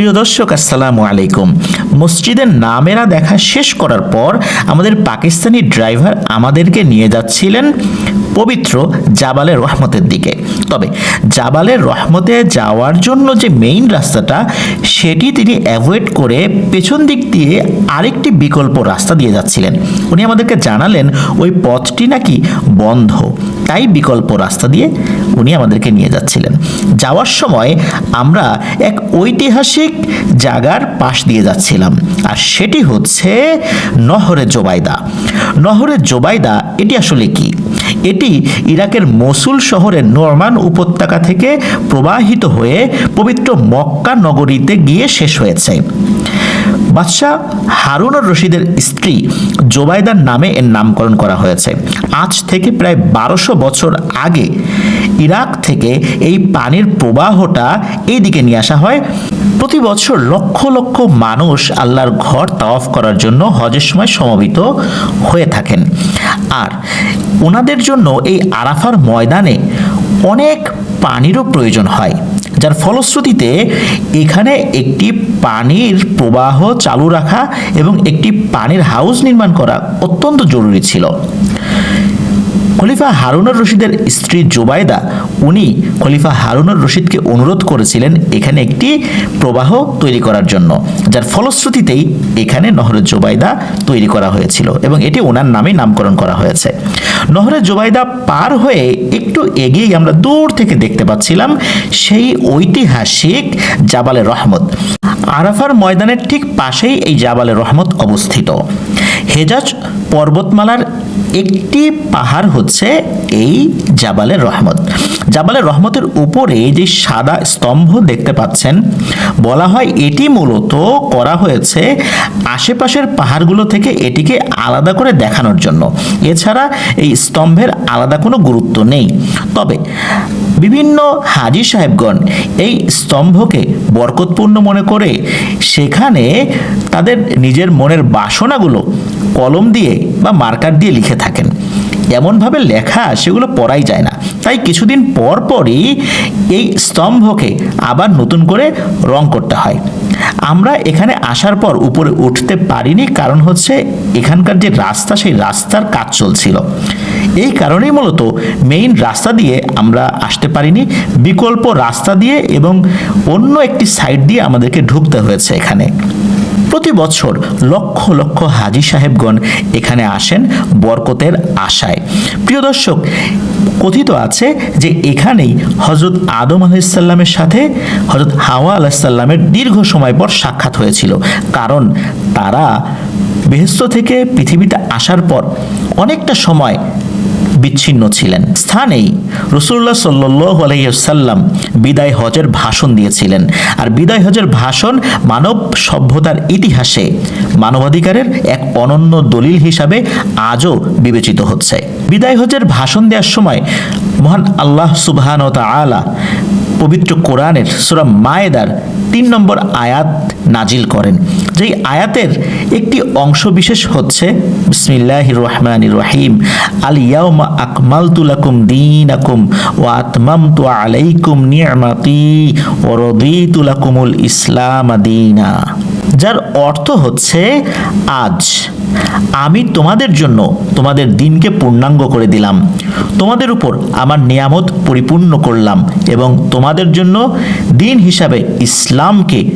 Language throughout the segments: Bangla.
প্রিয় দর্শক, আসসালামু আলাইকুম। মসজিদের নামেরা দেখা শেষ করার পর আমাদের পাকিস্তানি ড্রাইভার আমাদেরকে নিয়ে যাচ্ছিলেন পবিত্র জাবালের রহমতের দিকে। তবে জাবালের রহমতে যাওয়ার জন্য যে মেইন রাস্তাটা, সেটি তিনি অ্যাভয়েড করে পেছন দিক দিয়ে আরেকটি বিকল্প রাস্তা দিয়ে যাচ্ছিলেন। উনি আমাদেরকে জানালেন, ওই পথটি নাকি বন্ধ। তাই বিকল্প রাস্তা দিয়ে উনি আমাদেরকে নিয়ে যাচ্ছিলেন। যাওয়ার সময় আমরা এক ঐতিহাসিক জায়গার পাশ দিয়ে যাচ্ছিলাম, আর সেটি হচ্ছে নহরে জোবাইদা। নহরে জোবাইদা, এটি আসলে কি? এটি ইরাকের মসুল শহরের নরমান উপত্যকা থেকে প্রবাহিত হয়ে পবিত্র মক্কা নগরীতে গিয়ে শেষ হয়েছে। বাদশাহ হারুনুর রশিদের স্ত্রী জোবাইদার নামে এর নামকরণ করা হয়েছে। আজ থেকে প্রায় বারোশো বছর আগে ইরাক থেকে এই পানির প্রবাহটা এই দিকে নিয়ে আসা হয়। প্রতি বছর লক্ষ লক্ষ মানুষ আল্লাহর ঘর তাওয়াফ করার জন্য হজের সময় সমবেত হয়ে থাকেন। আর ওনাদের জন্য এই আরাফার ময়দানে অনেক পানিরও প্রয়োজন হয়, যার ফলশ্রুতিতে এখানে একটি পানির প্রবাহ চালু রাখা এবং একটি পানির হাউস নির্মাণ করা অত্যন্ত জরুরি ছিল। খলিফা হারুনুর রশিদের স্ত্রী জোবাইদা উনি খলিফা হারুনুর রশিদকে অনুরোধ করেছিলেন এখানে একটি প্রবাহ তৈরি করার জন্য, যার ফলশ্রুতিতেই এখানে নহরে জোবাইদা তৈরি করা হয়েছিল এবং এটি ওনার নামে নামকরণ করা হয়েছে। নহরে জোবাইদা পার হয়ে একটু এগিয়েই আমরা দূর থেকে দেখতে পাচ্ছিলাম সেই ঐতিহাসিক জাবালে রহমত। আরাফার ময়দানের ঠিক পাশেই এই জাবালে রহমত অবস্থিত। হেজাজ পর্বতমালার একটি পাহাড় হচ্ছে এই জাবালের রহমত। জাবালের রহমতের উপরে যে সাদা স্তম্ভ দেখতে পাচ্ছেন, বলা হয় এটি মূলত করা হয়েছে আশেপাশের পাহাড়গুলো থেকে এটিকে আলাদা করে দেখানোর জন্য। এছাড়া এই স্তম্ভের আলাদা কোনো গুরুত্ব নেই। তবে বিভিন্ন হাজি সাহেবগণ এই স্তম্ভকে বরকতপূর্ণ মনে করে সেখানে তাদের নিজের মনের বাসনাগুলো কলম দিয়ে বা মার্কার দিয়ে লিখে থাকেন। এমনভাবে লেখা সেগুলো পড়াই যায় না। তাই কিছুদিন পর পরই এই স্তম্ভকে আবার নতুন করে রং করতে হয়। আমরা এখানে আসার পর উপরে উঠতে পারিনি, কারণ হচ্ছে এখানকার যে রাস্তা, সেই রাস্তার কাজ চলছিল। এই কারণেই মূলত মেইন রাস্তা দিয়ে আমরা আসতে পারিনি। বিকল্প রাস্তা দিয়ে এবং অন্য একটি সাইড দিয়ে আমাদেরকে ঢুকতে হয়েছে এখানে। প্রতি বছর লক্ষ লক্ষ হাজি সাহেবগণ এখানে আসেন বরকতের আশায়। প্রিয় দর্শক, কথিত আছে যে এখানেই হজরত আদম আলাইসাল্লামের সাথে হজরত হাওয়া আলাইসাল্লামের দীর্ঘ সময় পর সাক্ষাৎ হয়েছিল। কারণ তারা বেহেস্ত থেকে পৃথিবীতে আসার পর অনেকটা সময় বিচ্ছিন্ন ছিলেন। স্থানেই রসুল্লাহ সাল্লাহ আলাইসাল্লাম বিদায় হজের ভাষণ দিয়েছিলেন। আর বিদায় হজের ভাষণ মানব সভ্যতার ইতিহাসে মানবাধিকারের এক অনন্য দলিল হিসাবে আজও বিবেচিত হচ্ছে। বিদায় হজের ভাষণ দেওয়ার সময় মহান আল্লাহ সুবহান তালা পবিত্র কোরআনের সুরা মায়েদার তিন নম্বর আয়াত নাজিল করেন। যেই আয়াতের একটি অংশ বিশেষ হচ্ছে বিসমিল্লাহ রহমান রহিম, আল ইয়াউমা আকমাল তুলাকুম দিন আকুম ও আতমাম তু আলাইকুম নিয়ামাতি ও রদি তুলাকুমুল ইসলাম দীনা। যার অর্থ হচ্ছে আজ। আমি তোমাদের জন্য তোমাদের দিনকে পূর্ণাঙ্গ করে দিলাম। তোমাদের উপর আমার নিয়ামত পরিপূর্ণ করলাম এবং তোমাদের জন্য দিন হিসাবে ইসলামকে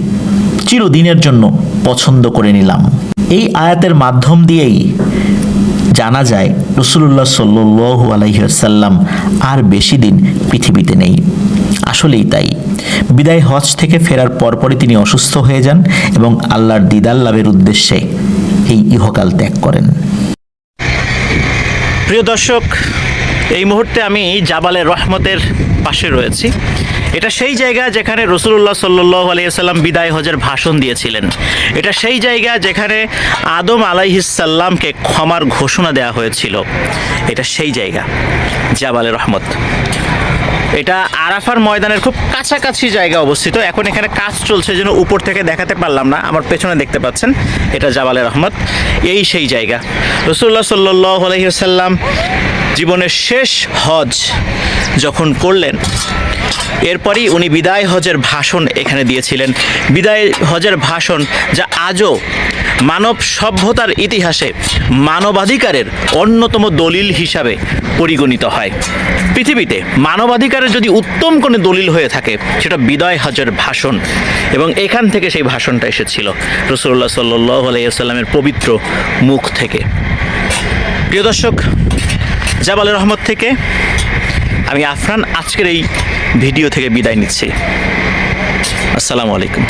চিরদিনের জন্য পছন্দ করে নিলাম। এই আয়াতের মাধ্যম দিয়েই জানা যায় রসুল্লাহ সাল্লু আলাইসাল্লাম আর বেশি দিন পৃথিবীতে নেই। আসলেই তাই। বিদায় হজ থেকে ফেরার পরপরই তিনি অসুস্থ হয়ে যান এবং আল্লাহর দিদার লাভের উদ্দেশ্যে এই ইহকাল ত্যাগ করেন। প্রিয় দর্শক, এই মুহূর্তে আমি জাবালের রহমতের পাশে রয়েছি। এটা সেই জায়গা যেখানে রসুল্লাহ সাল্লাহ আলিয়াল্লাম বিদায় হজের ভাষণ দিয়েছিলেন। এটা সেই জায়গা যেখানে আদম আলাইহিসাল্লামকে ক্ষমার ঘোষণা দেওয়া হয়েছিল। এটা সেই জায়গা, জাবালের রহমত। এটা আরাফার ময়দানের খুব কাছাকাছি জায়গা অবস্থিত। এখন এখানে কাজ চলছে যেন উপর থেকে দেখাতে পারলাম না। আমার পেছনে দেখতে পাচ্ছেন, এটা জাবালে রহমত। এই সেই জায়গা। রসুল্লাহ সাল্লাহ আলহিহাল্লাম জীবনের শেষ হজ যখন করলেন, এরপরই উনি বিদায় হজের ভাষণ এখানে দিয়েছিলেন। বিদায় হজের ভাষণ যা আজও মানব সভ্যতার ইতিহাসে মানবাধিকারের অন্যতম দলিল হিসাবে পরিগণিত হয়। পৃথিবীতে মানবাধিকারের যদি উত্তম কোনো দলিল হয়ে থাকে, সেটা বিদায় হজের ভাষণ। এবং এখান থেকে সেই ভাষণটা এসেছিল রসুল্লাহ সাল্লাহ আলাইসাল্লামের পবিত্র মুখ থেকে। প্রিয় দর্শক জাবাল রহমত থেকে আমি আফরান আজকের এই ভিডিও থেকে বিদায় নিচ্ছি। আসসালামু আলাইকুম।